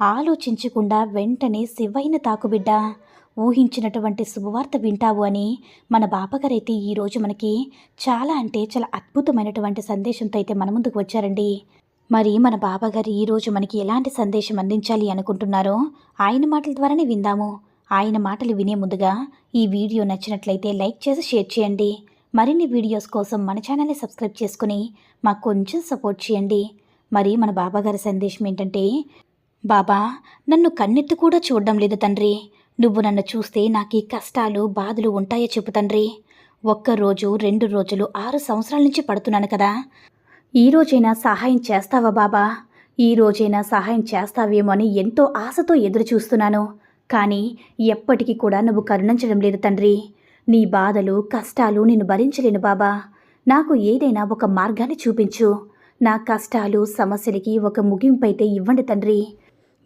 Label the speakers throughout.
Speaker 1: ఆలోచించకుండా వెంటనే శివైన తాకుబిడ్డ. ఊహించినటువంటి శుభవార్త వింటావు అని మన బాపగారైతే ఈరోజు మనకి చాలా అంటే చాలా అద్భుతమైనటువంటి సందేశంతో అయితే మన ముందుకు వచ్చారండి. మరి మన బాబాగారు ఈరోజు మనకి ఎలాంటి సందేశం అందించాలి అనుకుంటున్నారో ఆయన మాటల ద్వారానే విందాము. ఆయన మాటలు వినే ముందుగా ఈ వీడియో నచ్చినట్లయితే లైక్ చేసి షేర్ చేయండి. మరిన్ని వీడియోస్ కోసం మన ఛానల్ని సబ్స్క్రైబ్ చేసుకుని మాకు కొంచెం సపోర్ట్ చేయండి. మరి మన బాబాగారి సందేశం ఏంటంటే బాబా నన్ను కన్నెత్తి కూడా చూడడం లేదు తండ్రి. నువ్వు నన్ను చూస్తే నాకు ఈ కష్టాలు బాధలు ఉంటాయో చెప్పు తండ్రి. ఒక్క రోజు రెండు రోజులు ఆరు సంవత్సరాల నుంచి పడుతున్నాను కదా. ఈ రోజైనా సహాయం చేస్తావా బాబా? ఈ రోజైనా సహాయం చేస్తావేమో అని ఎంతో ఆశతో ఎదురు చూస్తున్నాను. కానీ ఎప్పటికీ కూడా నువ్వు కరుణించడం లేదు తండ్రి. నీ బాధలు కష్టాలు నేను భరించలేను బాబా. నాకు ఏదైనా ఒక మార్గాన్ని చూపించు. నా కష్టాలు సమస్యలకి ఒక ముగింపు అయితే ఇవ్వండి తండ్రి.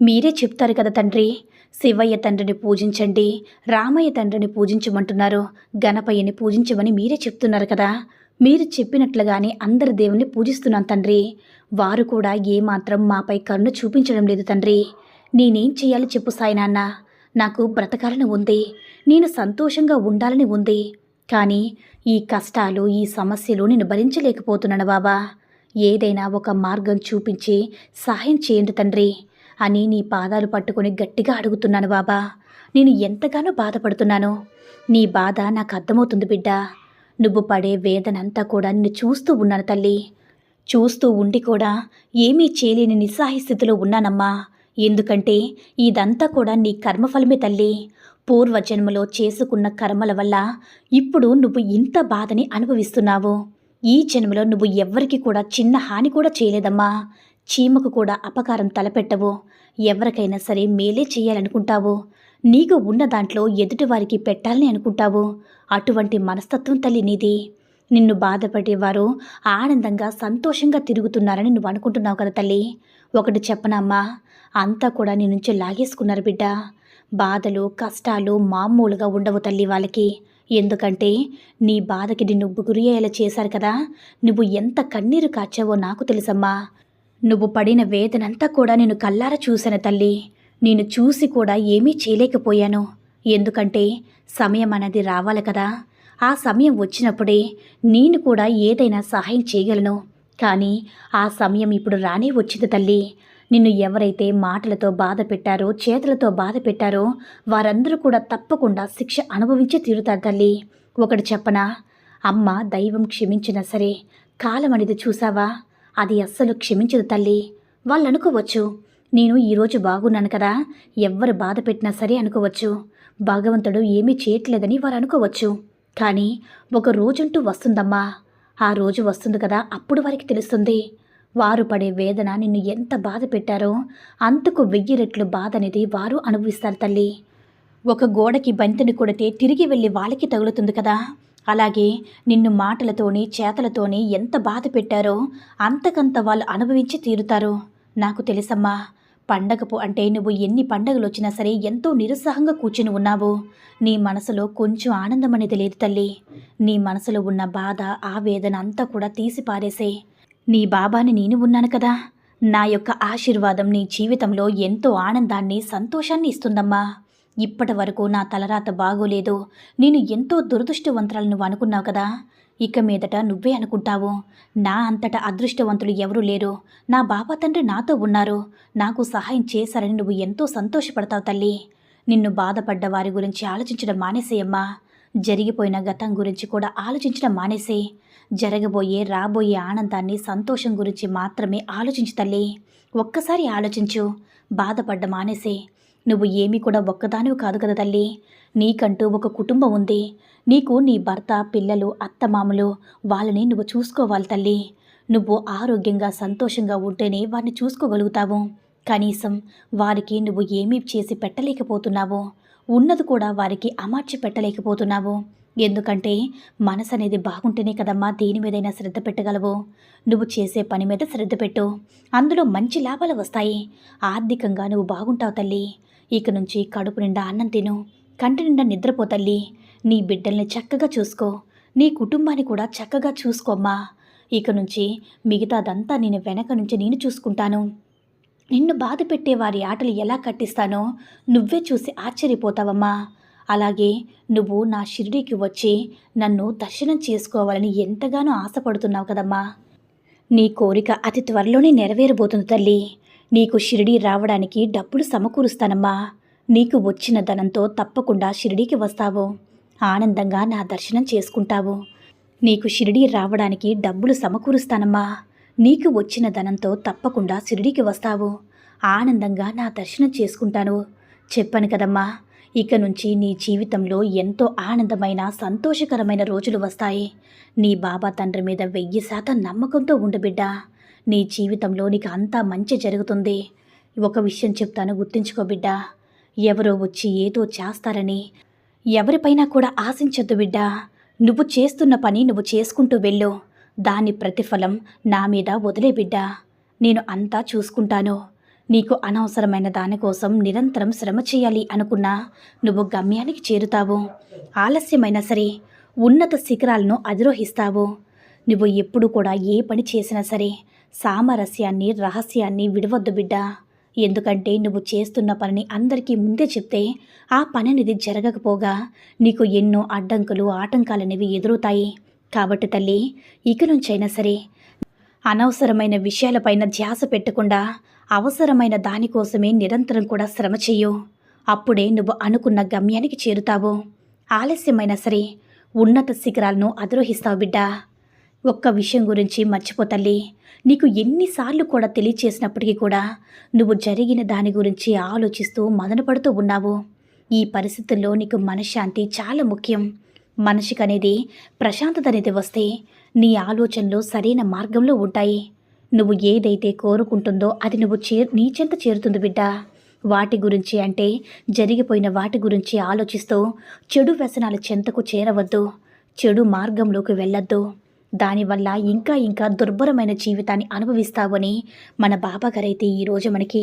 Speaker 1: మీరే చెప్తారు కదా తండ్రి. శివయ్య తండ్రిని పూజించండి రామయ్య తండ్రిని పూజించమంటున్నారు గణపయ్యని పూజించమని మీరే చెప్తున్నారు కదా. మీరు చెప్పినట్లుగానే అందరి దేవుని పూజిస్తున్నాను తండ్రి. వారు కూడా ఏమాత్రం మాపై కరుణ చూపించడం లేదు తండ్రి. నేనేం చేయాలో చెప్పు సాయినాన్న. నాకు బ్రతకాలని ఉంది. నేను సంతోషంగా ఉండాలని ఉంది. కానీ ఈ కష్టాలు ఈ సమస్యలు నేను భరించలేకపోతున్నాను బాబా. ఏదైనా ఒక మార్గం చూపించి సహాయం చేయండి తండ్రి. అని నీ పాదాలు పట్టుకొని గట్టిగా అడుగుతున్నాను బాబా. నేను ఎంతగానో బాధపడుతున్నాను. నీ బాధ నాకు అర్థమవుతుంది బిడ్డ. నువ్వు పడే వేదనంతా కూడా నిన్ను చూస్తూ ఉన్నాను తల్లి. చూస్తూ ఉండి కూడా ఏమీ చేయలేని నిస్సహాయ స్థితిలో ఉన్నానమ్మా. ఎందుకంటే ఇదంతా కూడా నీ కర్మఫలమే తల్లి. పూర్వజన్మలో చేసుకున్న కర్మల వల్ల ఇప్పుడు నువ్వు ఇంత బాధని అనుభవిస్తున్నావు. ఈ జన్మలో నువ్వు ఎవ్వరికి కూడా చిన్న హాని కూడా చేయలేదమ్మా. చీమకు కూడా అపకారం తలపెట్టవు. ఎవరికైనా సరే మేలే చేయాలనుకుంటావు నీకు ఉన్న దాంట్లో ఎదుటివారికి పెట్టాలని అనుకుంటావు. అటువంటి మనస్తత్వం తల్లి నీది. నిన్ను బాధపడేవారు ఆనందంగా సంతోషంగా తిరుగుతున్నారని నువ్వు అనుకుంటున్నావు కదా తల్లి. ఒకటి చెప్పనమ్మా అంతా కూడా నీ నుంచి లాగేసుకున్నారు బిడ్డ. బాధలు కష్టాలు మామూలుగా ఉండవు తల్లి వాళ్ళకి. ఎందుకంటే నీ బాధకి నిన్ను గురి అయ్యేలా చేశారు కదా. నువ్వు ఎంత కన్నీరు కాచావో నాకు తెలుసమ్మా. నువ్వు పడిన వేదనంతా కూడా నేను కల్లార చూశాను తల్లి. నేను చూసి కూడా ఏమీ చేయలేకపోయాను. ఎందుకంటే సమయం అనేది రావాలి కదా. ఆ సమయం వచ్చినప్పుడే నేను కూడా ఏదైనా సహాయం చేయగలను. కానీ ఆ సమయం ఇప్పుడు రానే వచ్చింది తల్లి. నిన్ను ఎవరైతే మాటలతో బాధ పెట్టారో చేతులతో బాధ పెట్టారో వారందరూ కూడా తప్పకుండా శిక్ష అనుభవించి తీరుతారు తల్లి. ఒకటి చెప్పనా? అమ్మ దైవం క్షమించినా సరే కాలం అనేది చూసావా? అది అస్సలు క్షమించదు తల్లి. వాళ్ళు అనుకోవచ్చు నేను ఈరోజు బాగున్నాను కదా. ఎవ్వరు బాధ పెట్టినా సరే అనుకోవచ్చు. భగవంతుడు ఏమీ చేయట్లేదని వారు అనుకోవచ్చు. కానీ ఒక రోజంటూ వస్తుందమ్మా. ఆ రోజు వస్తుంది కదా అప్పుడు వారికి తెలుస్తుంది. వారు పడే వేదన నిన్ను ఎంత బాధ పెట్టారో అంతకు వెయ్యి రెట్లు బాధ అనేది వారు అనుభవిస్తారు తల్లి. ఒక గోడకి బంతిని కొడితే తిరిగి వెళ్ళి వాళ్ళకి తగులుతుంది కదా. అలాగే నిన్ను మాటలతోని చేతలతోని ఎంత బాధ పెట్టారో అంతకంత వాళ్ళు అనుభవించి తీరుతారు. నాకు తెలుసమ్మా పండగపు అంటే నువ్వు ఎన్ని పండగలు వచ్చినా సరే ఎంతో నిరుత్సాహంగా కూర్చుని ఉన్నావు. నీ మనసులో కొంచెం ఆనందం అనేది లేదు తల్లి. నీ మనసులో ఉన్న బాధ ఆవేదన అంతా కూడా తీసి పారేసే. నీ బాబాని నేను ఉన్నాను కదా. నా యొక్క ఆశీర్వాదం నీ జీవితంలో ఎంతో ఆనందాన్ని సంతోషాన్ని ఇస్తుందమ్మా. ఇప్పటి వరకు నా తలరాత బాగోలేదు. నేను ఎంతో దురదృష్టవంతురాలు నువ్వు అనుకున్నావు కదా. ఇక మీదట నువ్వే అనుకుంటావు. నా అంతటా అదృష్టవంతులు ఎవరూ లేరు. నా బాబా తండ్రి నాతో ఉన్నారు. నాకు సహాయం చేశారని నువ్వు ఎంతో సంతోషపడతావు తల్లి. నిన్ను బాధపడ్డ వారి గురించి ఆలోచించడం మానేసేయమ్మా జరిగిపోయిన గతం గురించి కూడా ఆలోచించడం మానేసే జరగబోయే రాబోయే ఆనందాన్ని సంతోషం గురించి మాత్రమే ఆలోచించు తల్లి. ఒక్కసారి ఆలోచించు. బాధపడ్డ మానేసే నువ్వు ఏమీ కూడా ఒక్కదానివి కాదు కదా తల్లి. నీకంటూ ఒక కుటుంబం ఉంది. నీకు నీ భర్త పిల్లలు అత్తమామలు వాళ్ళని నువ్వు చూసుకోవాలి తల్లి. నువ్వు ఆరోగ్యంగా సంతోషంగా ఉంటేనే వారిని చూసుకోగలుగుతావు. కనీసం వారికి నువ్వు ఏమీ చేసి పెట్టలేకపోతున్నావు. ఉన్నది కూడా వారికి అమర్చి పెట్టలేకపోతున్నావు. ఎందుకంటే మనసు అనేది బాగుంటేనే కదమ్మా దేని మీదైనా శ్రద్ధ పెట్టగలవు. నువ్వు చేసే పని మీద శ్రద్ధ పెట్టు. అందులో మంచి లాభాలు వస్తాయి. ఆర్థికంగా నువ్వు బాగుంటావు తల్లి. ఇక నుంచి కడుపు నిండా అన్నం తిను. కంటి నిండా నిద్రపోతల్లి నీ బిడ్డల్ని చక్కగా చూసుకో. నీ కుటుంబాన్ని కూడా చక్కగా చూసుకోమ్మా. ఇక నుంచి మిగతాదంతా నేను వెనక నుంచి నేను చూసుకుంటాను. నిన్ను బాధ పెట్టే వారి ఆటలు ఎలా కట్టిస్తానో నువ్వే చూసి ఆశ్చర్యపోతావమ్మా. అలాగే నువ్వు నా షిరిడీకి వచ్చి నన్ను దర్శనం చేసుకోవాలని ఎంతగానో ఆశపడుతున్నావు కదమ్మా. నీ కోరిక అతి త్వరలోనే నెరవేరబోతుంది తల్లి. నీకు షిరిడీ రావడానికి డబ్బులు సమకూరుస్తానమ్మా. నీకు వచ్చిన ధనంతో తప్పకుండా షిరిడీకి వస్తావు. ఆనందంగా నా దర్శనం చేసుకుంటావు. నీకు షిరిడీ రావడానికి డబ్బులు సమకూరుస్తానమ్మా. నీకు వచ్చిన ధనంతో తప్పకుండా షిరిడీకి వస్తావు. ఆనందంగా నా దర్శనం చేసుకుంటాను. చెప్పాను కదమ్మా ఇక నుంచి నీ జీవితంలో ఎంతో ఆనందమైన సంతోషకరమైన రోజులు వస్తాయి. నీ బాబా తండ్రి మీద వెయ్యి శాతం నమ్మకంతో ఉండబిడ్డా నీ జీవితంలో నీకు అంతా మంచి జరుగుతుంది. ఒక విషయం చెప్తాను గుర్తుంచుకో బిడ్డ. ఎవరో వచ్చి ఏదో చేస్తారని ఎవరిపైనా కూడా ఆశించొద్దు బిడ్డ. నువ్వు చేస్తున్న పని నువ్వు చేసుకుంటూ వెళ్ళు. దాని ప్రతిఫలం నా మీద వదిలే బిడ్డ. నేను అంతా చూసుకుంటాను. నీకు అనవసరమైన దానికోసం నిరంతరం శ్రమ చేయాలి అనుకున్నా నువ్వు గమ్యానికి చేరుతావు. ఆలస్యమైనా సరే ఉన్నత శిఖరాలను అధిరోహిస్తావు. నువ్వు ఎప్పుడు కూడా ఏ పని చేసినా సరే సామరస్యాన్ని రహస్యాన్ని విడవద్దు బిడ్డ. ఎందుకంటే నువ్వు చేస్తున్న పనిని అందరికీ ముందే చెప్తే ఆ పని అనేది జరగకపోగా నీకు ఎన్నో అడ్డంకులు ఆటంకాలనేవి ఎదురవుతాయి. కాబట్టి తల్లి ఇక నుంచైనా సరే అనవసరమైన విషయాలపైన ధ్యాస పెట్టకుండా అవసరమైన దానికోసమే నిరంతరం కూడా శ్రమ చెయ్యు. అప్పుడే నువ్వు అనుకున్న గమ్యానికి చేరుతావు. ఆలస్యమైనా సరే ఉన్నత శిఖరాలను అధిరోహిస్తావు బిడ్డా. ఒక్క విషయం గురించి మర్చిపోతల్లి నీకు ఎన్నిసార్లు కూడా తెలియచేసినప్పటికీ కూడా నువ్వు జరిగిన దాని గురించి ఆలోచిస్తూ మదనపడుతూ ఉన్నావు. ఈ పరిస్థితుల్లో నీకు మనశ్శాంతి చాలా ముఖ్యం. మనిషికి అనేది ప్రశాంతత అనేది వస్తే నీ ఆలోచనలు సరైన మార్గంలో ఉంటాయి. నువ్వు ఏదైతే కోరుకుంటుందో అది నువ్వు చే నీ చెంత చేరుతుంది బిడ్డ. వాటి గురించి అంటే జరిగిపోయిన వాటి గురించి ఆలోచిస్తూ చెడు వ్యసనాల చెంతకు చేరవద్దు. చెడు మార్గంలోకి వెళ్ళొద్దు. దానివల్ల ఇంకా ఇంకా దుర్భరమైన జీవితాన్ని అనుభవిస్తావని మన బాబాగారైతే ఈరోజు మనకి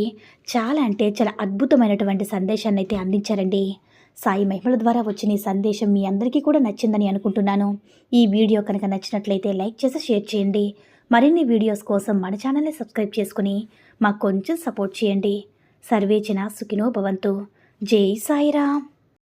Speaker 1: చాలా అంటే చాలా అద్భుతమైనటువంటి సందేశాన్ని అయితే అందించారండి. సాయి మహిమల ద్వారా వచ్చిన ఈ సందేశం మీ అందరికీ కూడా నచ్చిందని అనుకుంటున్నాను. ఈ వీడియో కనుక నచ్చినట్లయితే లైక్ చేసి షేర్ చేయండి. మరిన్ని వీడియోస్ కోసం మన ఛానల్ని సబ్స్క్రైబ్ చేసుకుని మాకు కొంచెం సపోర్ట్ చేయండి. సర్వేచన సుఖినో భవంతు. జై సాయిరామ్.